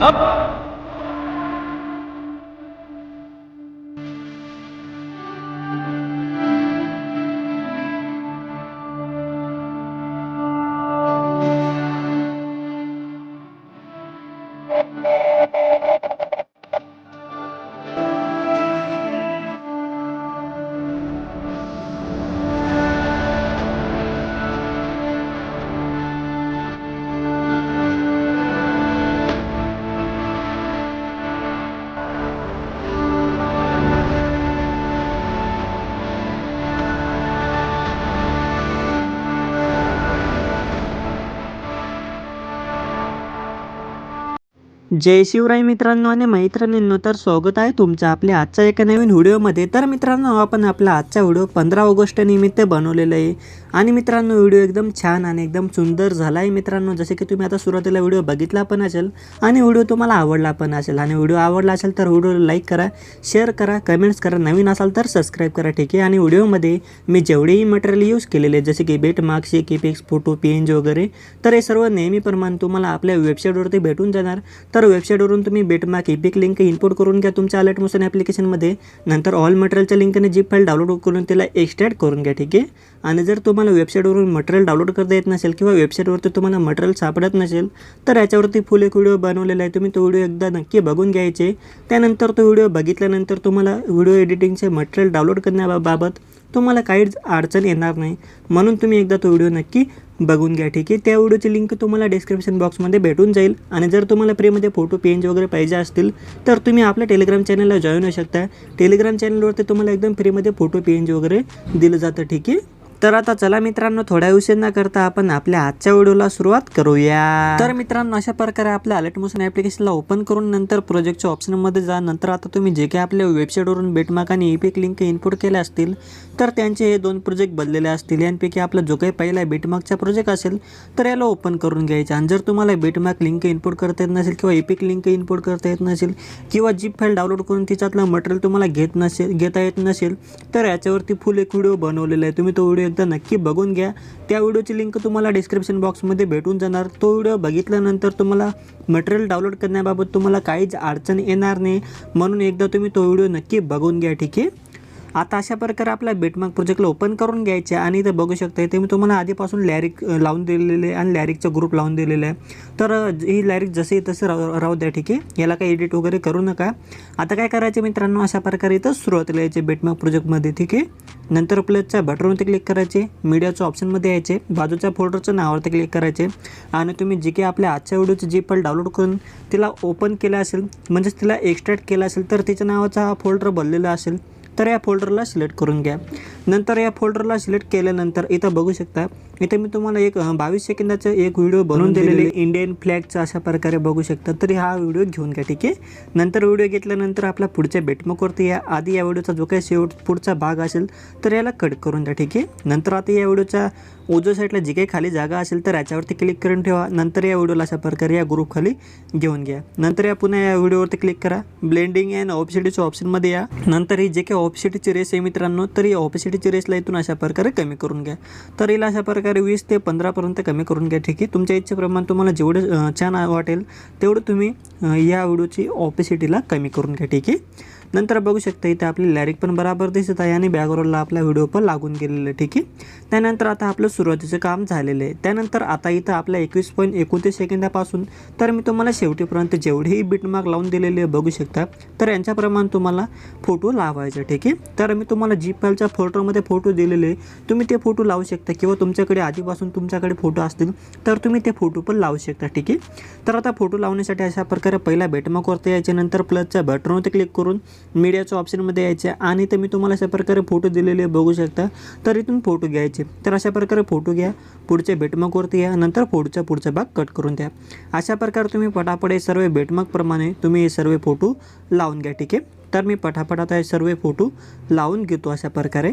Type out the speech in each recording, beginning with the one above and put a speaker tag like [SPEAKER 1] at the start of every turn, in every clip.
[SPEAKER 1] up. जय शिवराय मित्रांनो आणि मैत्रिणींनो तर स्वागत आहे तुमचं आपल्या आजच्या एका नवीन व्हिडिओमध्ये. तर मित्रांनो आपण आपला आजचा व्हिडिओ पंधरा ऑगस्ट निमित्त बनवलेला आहे. आणि मित्रांनो व्हिडिओ एकदम छान आणि एकदम सुंदर झाला आहे मित्रांनो. जसे की तुम्ही आता सुरुवातीला व्हिडिओ बघितला पण असेल आणि व्हिडिओ तुम्हाला आवडला पण असेल. आणि व्हिडिओ आवडला असेल तर व्हिडिओला लाईक करा शेअर करा कमेंट्स करा. नवीन असाल तर सबस्क्राईब करा ठीक आहे? आणि व्हिडिओमध्ये मी जेवढेही मटेरियल यूज केलेले जसे की बेट मार्क्स केपिक्स फोटो पेंज जी वगैरे तर हे सर्व नेहमीप्रमाणे तुम्हाला आपल्या वेबसाईटवरती भेटून जाणार. तर वेबसाईटवरून तुम्ही बेटमार्क इपिक लिंक इनपुट करून घ्या तुमच्या अलर्ट मोशन ॲप्लिकेशनमध्ये नंतर ऑल मटेरियलच्या लिंकने जी फाईल डाउनलोड करून तिला एक्स्ट्रॅक्ट करून घ्या ठीक आहे? आणि जर तुम्हाला वेबसाईटवरून मटेरियल डाउनलोड करता येत नसेल किंवा वेबसाईटवरती तुम्हाला मटेरियल सापडत नसेल तर याच्यावरती फुल एक व्हिडिओ बनवलेला आहे. तुम्ही तो व्हिडिओ एकदा नक्की बघून घ्यायचे. त्यानंतर तो व्हिडिओ बघितल्यानंतर तुम्हाला व्हिडिओ एडिटिंगचे मटेरियल डाउनलोड करण्याबाबत तुम्हाला काहीच अडचण येणार नाही. म्हणून तुम्ही एकदा तो व्हिडिओ नक्की बघून घ्या ठीक आहे? त्या व्हिडिओची लिंक तुम्हाला डिस्क्रिप्शन बॉक्समध्ये भेटून जाईल. आणि जर तुम्हाला फ्रीमध्ये फोटो पेंज वगैरे पाहिजे असतील तर तुम्ही आपल्या टेलिग्राम चॅनलला जॉईन होऊ शकता. टेलिग्राम चॅनलवरती तुम्हाला एकदम फ्रीमध्ये फोटो पेंज वगैरे दिलं जातं ठीक आहे? तर आता चला मित्रांनो थोड्या उशीर न करता आपण आपल्या आजच्या व्हिडिओला सुरुवात करूया. तर मित्रांनो अशा प्रकारे आपल्या अलर्ट मोशन ॲप्लिकेशनला ओपन करून नंतर प्रोजेक्टच्या ऑप्शनमध्ये जा. नंतर आता तुम्ही जे काही आपल्या वेबसाईटवरून बेटमार्क आणि इपिक लिंक इनपुट केले असतील तर त्यांचे हे दोन प्रोजेक्ट बदलेले असतील. यांपैकी आपला जो काही पहिला बेटमार्कचा प्रोजेक्ट असेल तर याला ओपन करून घ्यायचा. आणि जर तुम्हाला बेटमार्क लिंक इनपुट करता येत नसेल किंवा इपिक लिंक इनपुट करता येत नसेल किंवा जीप फाईल डाउनलोड करून तिच्यातलं मटेरियल तुम्हाला घेत नसेल घेता येत नसेल तर याच्यावरती फुल एक व्हिडिओ बनवलेला आहे. तुम्ही तो व्हिडिओ एकदा नक्की बघून घ्या. त्या व्हिडिओची लिंक तुम्हाला डिस्क्रिप्शन बॉक्समध्ये भेटून जाणार. तो व्हिडिओ बघितल्यानंतर तुम्हाला मटेरियल डाउनलोड करण्याबाबत तुम्हाला काहीच अडचण येणार नाही. म्हणून एकदा तुम्ही तो व्हिडिओ नक्की बघून घ्या ठीक आहे? आता अशा प्रकारे आपल्या बेटमार्क प्रोजेक्टला ओपन करून घ्यायचे आणि इथं बघू शकता इथे मी तुम्हाला आधीपासून लॅरिक लावून दिलेले आहे आणि लॅरिकचा ग्रुप लावून दिलेला आहे. तर ही लॅरिक जसे तसं राहू राहू द्या ठीक आहे. याला काही एडिट वगैरे करू नका. आता काय करायचे मित्रांनो अशा प्रकारे इथं सुरुवातीला यायचे बेटमार्क प्रोजेक्टमध्ये ठीक आहे. नंतर प्लसच्या बटनवरती क्लिक करायचे. मीडियाच्या ऑप्शनमध्ये यायचे. बाजूच्या फोल्डरच्या नावावरती क्लिक करायचे. आणि तुम्ही जी काही आपल्या आजच्या व्हिडिओची जी फाईल डाउनलोड करून तिला ओपन केलं असेल म्हणजेच तिला एक्स्ट्रॅक्ट केलं असेल तर तिच्या नावाचा हा फोल्डर बनलेला असेल. तर या फोल्डरला सिलेक्ट करून घ्या. नंतर या फोल्डरला सिलेक्ट केल्यानंतर इथं बघू शकता इथे मी तुम्हाला एक बावीस सेकंदाचं एक व्हिडिओ बनवून दिलेले इंडियन फ्लॅगचा अशा प्रकारे बघू शकता. तरी हा व्हिडिओ घेऊन घ्या ठीक आहे? नंतर व्हिडिओ घेतल्यानंतर आपला पुढच्या बेटमकवरती या आधी या व्हिडिओचा जो काही शेवट पुढचा भाग असेल तर याला कट करून द्या ठीक आहे? नंतर आता या व्हिडिओच्या उजव्या साईडला जी काही खाली जागा असेल तर याच्यावरती क्लिक करून ठेवा. नंतर या व्हिडिओला अशा प्रकारे या ग्रुप खाली घेऊन घ्या. नंतर या पुन्हा या व्हिडिओवरती क्लिक करा. ब्लेंडिंग अँड ऑपसिटीच्या ऑप्शनमध्ये या. नंतर ही जे काही ऑपसिटीची रेस आहे मित्रांनो तर ही ऑपसिटीची रेसला इथून अशा प्रकारे कमी करून घ्या. तर हिला अशा प्रकारे वीस ते पंधरापर्यंत कमी करून घ्या ठीक आहे? तुमच्या इच्छेप्रमाणे तुम्हाला जेवढं छान वाटेल तेवढं तुम्ही या व्हिडिओची ऑपेसिटीला कमी करून घ्या ठीक आहे? नंतर बघू शकता इथे आपली लॅरिक पण बराबर दिसत आहे आणि बॅकग्राऊंडला आपला व्हिडिओ पण लागून गेलेला आहे ठीक आहे? त्यानंतर आता आपलं सुरुवातीचं काम झालेलं आहे. त्यानंतर आता इथं आपल्या एकवीस पॉईंट एकोणतीस सेकंदापासून तर मी तुम्हाला शेवटीपर्यंत जेवढेही बिटमार्क लावून दिलेले आहे बघू शकता. तर यांच्याप्रमाणे तुम्हाला फोटो लावायचे ठीक आहे? तर मी तुम्हाला जी फाईलच्या फोटोमध्ये फोटो दिलेले तुम्ही ते फोटो लावू शकता किंवा तुमच्याकडे आधीपासून तुमच्याकडे फोटो असतील तर तुम्ही ते फोटो पण लावू शकता ठीक आहे? तर आता फोटो लावण्यासाठी अशा प्रकारे पहिला बेटमार्कवरती यायचे नंतर प्लसच्या बटनवरती क्लिक करून मीडियाच्या ऑप्शनमध्ये यायचे आणि ते मी तुम्हाला अशा प्रकारे फोटो दिलेले बघू शकता. तर इथून फोटो घ्यायचे. तर अशा प्रकारे फोटो घ्या पुढच्या भेटमकवरती या नंतर पुढचा पुढचा भाग कट करून द्या. अशा प्रकारे तुम्ही पटापट हे सर्व भेटमकप्रमाणे तुम्ही हे सर्व फोटो लावून घ्या ठीक आहे? तर मी पटापट आता हे सर्व फोटो लावून घेतो अशा प्रकारे.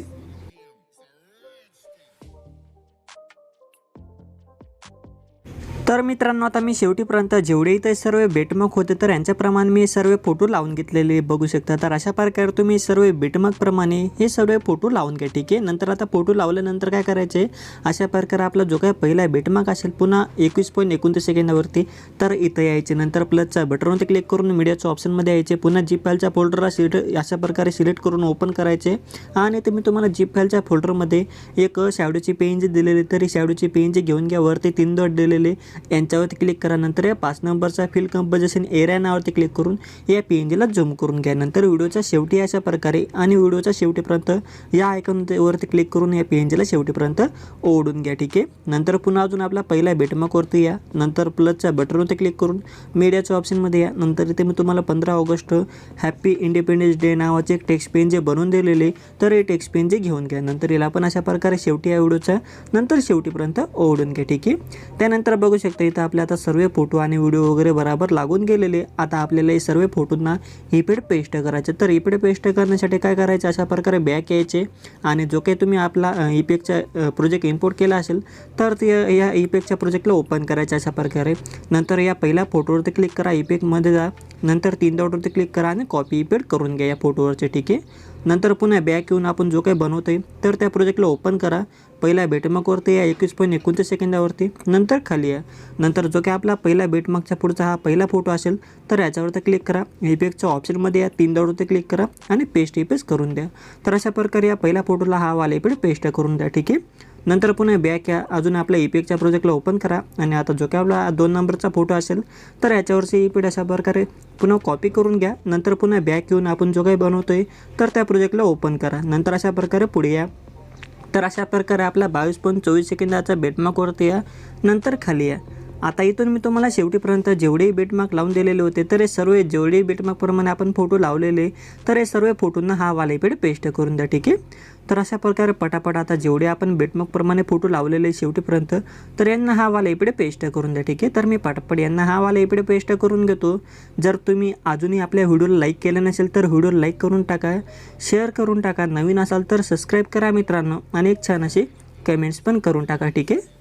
[SPEAKER 1] तर मित्रांनो आता मी शेवटीपर्यंत जेवढे इथे सर्व बेटमक होते तर यांच्याप्रमाणे मी सर्व फोटो लावून घेतलेले बघू शकता. तर अशा प्रकारे तुम्ही सर्व बेटमकप्रमाणे हे सर्व फोटो लावून घ्या ठीक आहे? नंतर आता फोटो लावल्यानंतर काय करायचे? अशा प्रकारे आपला जो काय पहिला बेटमार्क असेल पुन्हा एकवीस पॉईंट एकोणतीस सेकंदावरती तर इथं यायचे. नंतर प्लसच्या बटनवरती क्लिक करून मीडियाच्या ऑप्शनमध्ये यायचे. पुन्हा जीप फाईलच्या फोल्डरला सिलेक्ट अशा प्रकारे सिलेक्ट करून ओपन करायचे. आणि तुम्ही तुम्हाला जीप फाईलच्या फोल्डरमध्ये एक शॅडोची पेन दिलेली तरी शॅडोची पेन घेऊन घ्या वरती तीन डॉट दिलेले. यांच्यावरती क्लिक करा. नंतर या पाच नंबरचा फिल कंपोजिशन एरिया नावावरती क्लिक करून या पी एन जीला झूम करून घ्या. नंतर व्हिडिओच्या शेवटी अशा प्रकारे आणि व्हिडिओच्या शेवटीपर्यंत या आयकॉनवरती क्लिक करून या पी एन जीला शेवटीपर्यंत ओढून घ्या. ठीक आहे? नंतर पुन्हा अजून आपला पहिला बेटमार्कवरती या. नंतर प्लसच्या बटनवरती क्लिक करून मीडियाच्या ऑप्शनमध्ये या. नंतर इथे मी तुम्हाला पंधरा ऑगस्ट हॅप्पी इंडिपेंडन्स डे नावाचे एक टेक्स्ट पेन जे बनवून दिलेले. तर हे टेक्स्ट पेन जे घेऊन घ्या. नंतर याला पण अशा प्रकारे शेवटी या व्हिडिओचा नंतर शेवटीपर्यंत ओढून घ्या. ठीक आहे? त्यानंतर बघू शकता इथं आपले आता सर्व फोटो आणि व्हिडिओ वगैरे बराबर लागून गेलेले. आता आपल्याला हे सर्व फोटोंना इपेड पेस्ट करायचे. तर इपेड पेस्ट करण्यासाठी काय करायचं? अशा प्रकारे बॅक यायचे. आणि जो काही तुम्ही आपला इपेकचा प्रोजेक्ट इम्पोर्ट केला असेल तर ते या इपेकच्या प्रोजेक्टला ओपन करायचं अशा प्रकारे. नंतर या पहिल्या फोटोवरती क्लिक करा इपेकमध्ये जा. नंतर तीन डॉटवरती क्लिक करा आणि कॉपी इपेड करून घ्या या फोटोवरचे ठीक आहे? नंतर पुन्हा बॅक येऊन आपण जो काही बनवतो आहे तर त्या प्रोजेक्टला ओपन करा. पहिल्या बेटमार्कवरती या एकवीस पॉईंट एकोणतीस सेकंदावरती. नंतर खाली या. नंतर जो काही आपला पहिला बेटमार्कचा पुढचा हा पहिला फोटो असेल तर याच्यावरती क्लिक करा. इफेक्टच्या ऑप्शनमध्ये या तीन दौडवरती क्लिक करा आणि पेस्ट इपेज करून द्या. तर अशा प्रकारे या पहिल्या फोटोला हा वाला इपेड पेस्ट करून द्या. ठीक आहे? नंतर पुन्हा बॅक या. अजून आपल्या इपेकच्या प्रोजेक्टला ओपन करा. आणि आता जो काय आपला दोन नंबरचा फोटो असेल तर याच्यावरची इपेड अशा प्रकारे पुन्हा कॉपी करून घ्या. नंतर पुन्हा बॅक येऊन आपण जो काही बनवतोय तर त्या प्रोजेक्टला ओपन करा. नंतर अशा प्रकारे पुढे या. तर अशा प्रकारे आपला बावीस पॉईंट चोवीस सेकंदाचा बेटमार्कवरती या. नंतर खाली या. आता इथून मी तुम्हाला शेवटीपर्यंत जेवढेही बेटमार्क लावून दिलेले होते तर हे सर्व जेवढेही बेटमार्कप्रमाणे आपण फोटो लावलेले तर हे सर्व फोटोंना हा वालेपेड पेस्ट करून द्या ठीक आहे? तर अशा प्रकारे पटापट आता जेवढे आपण बेटमार्कप्रमाणे फोटो लावलेले शेवटीपर्यंत तर यांना हा वाला इकडे पेस्ट करून द्या ठीक आहे? तर मी पटापट यांना हा वाला इकडे पेस्ट करून घेतो. जर तुम्ही अजूनही आपल्या व्हिडिओला लाईक केलं नसेल तर व्हिडिओला लाईक करून टाका शेअर करून टाका. नवीन असाल तर सबस्क्राईब करा मित्रांनो आणि एक छान असे कमेंट्स पण करून टाका ठीक आहे?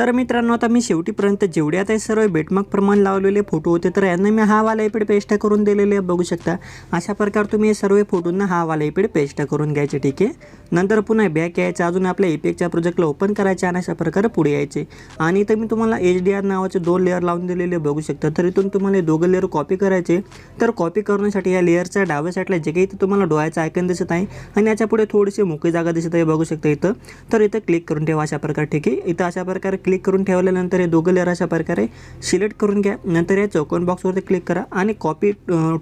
[SPEAKER 1] तर मित्रांनो आता मी शेवटीपर्यंत जेवढे आता हे सर्व बेटमार्क प्रमाण लावलेले फोटो होते तर यांना मी हा वाला इकडे पेस्ट करून दिलेले आहे, बघू शकता. अशा प्रकार तुम्ही हे सर्व फोटोंना हा वाला इकडे पेस्ट करून घ्यायचे ठीक आहे? नंतर पुन्हा बॅक यायचं अजून आपल्या इपेकच्या प्रोजेक्टला ओपन करायचे आणि अशा प्रकारे पुढे यायचे. आणि इथं मी तुम्हाला एच डी आर नावाचे दोन लेअर लावून दिलेले बघू शकता. तर इथून तुम्हाला हे दोघं लेअर कॉपी करायचे. तर कॉपी करण्यासाठी या लेअरच्या डाव्या साईडला जे काही इथं तुम्हाला डोळ्याचं आयकन दिसत आहे आणि याच्यापुढे थोडीशी मोकळी जागा दिसत आहे बघू शकता इथं. तर इथं क्लिक करून ठेवा अशा प्रकारे ठीक आहे? इथं अशा प्रकारे क्लिक करून ठेवल्यानंतर हे दोघं लेअर अशा प्रकारे सिलेक्ट करून घ्या. नंतर या चौकोन बॉक्सवरती क्लिक करा आणि कॉपी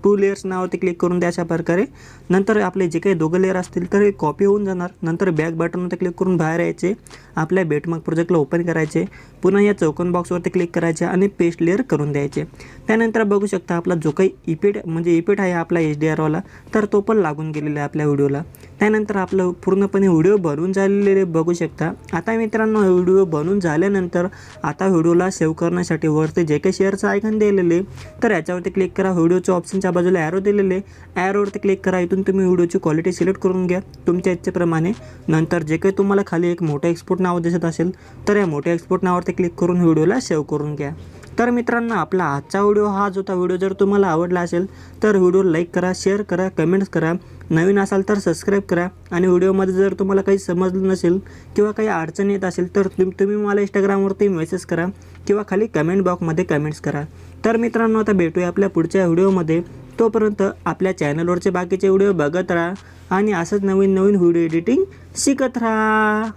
[SPEAKER 1] टू लेअर्स नावावरती क्लिक करून द्या अशा प्रकारे. नंतर आपले जे काही दोघं लेअर असतील तर हे कॉपी होऊन जाणार. नंतर बॅक बटनवरती क्लिक करून बाहेर यायचे. आपल्या बेटमार्क प्रोजेक्टला ओपन करायचे. पुन्हा या चौकोन बॉक्सवरती क्लिक करायचे आणि पेस्ट लेअर करून द्यायचे. त्यानंतर बघू शकता आपला जो काही इपेट म्हणजे इपेट आहे आपला एच डी आरवाला तर तो पण लागून गेलेला आहे आपल्या व्हिडिओला त्यानंतर आपलं पूर्णपणे व्हिडिओ बनवून झालेले बघू शकता. आता मित्रांनो व्हिडिओ बनवून झाल्यानंतर आता व्हिडिओला सेव्ह करण्यासाठी वरती जे काही शेअरचं आयकन दिलेले तर याच्यावरती क्लिक करा. व्हिडिओच्या ऑप्शनच्या बाजूला ॲरो दिलेले ॲरोवरती क्लिक करा. इथून तुम्ही व्हिडिओची क्वालिटी सिलेक्ट करून घ्या. तुमच्या इच्छेप्रमाणे. नंतर जे काही तुम्हाला खाली एक मोठं एक्सपोर्ट नाव दिसत असेल तर या मोठ्या एक्सपोर्ट नावावरती क्लिक करून व्हिडिओला सेव्ह करून घ्या. तर मित्रांनो आपला आजचा व्हिडिओ हाच होता व्हिडिओ जर तुम्हाला आवडला असेल तर व्हिडिओ लाईक करा शेअर करा कमेंट्स करा. नवीन असाल तर सबस्क्राईब करा. आणि व्हिडिओमध्ये जर तुम्हाला काही समजलं नसेल किंवा काही अडचण येत असेल तर तुम तुम्ही मला इंस्टाग्रामवरती मेसेज करा किंवा खाली कमेंट बॉक्समध्ये कमेंट्स करा. तर मित्रांनो आता भेटूया आपल्या पुढच्या व्हिडिओमध्ये. तोपर्यंत आपल्या चॅनलवरचे बाकीचे व्हिडिओ बघत राहा आणि असंच नवीन नवीन व्हिडिओ एडिटिंग शिकत राहा.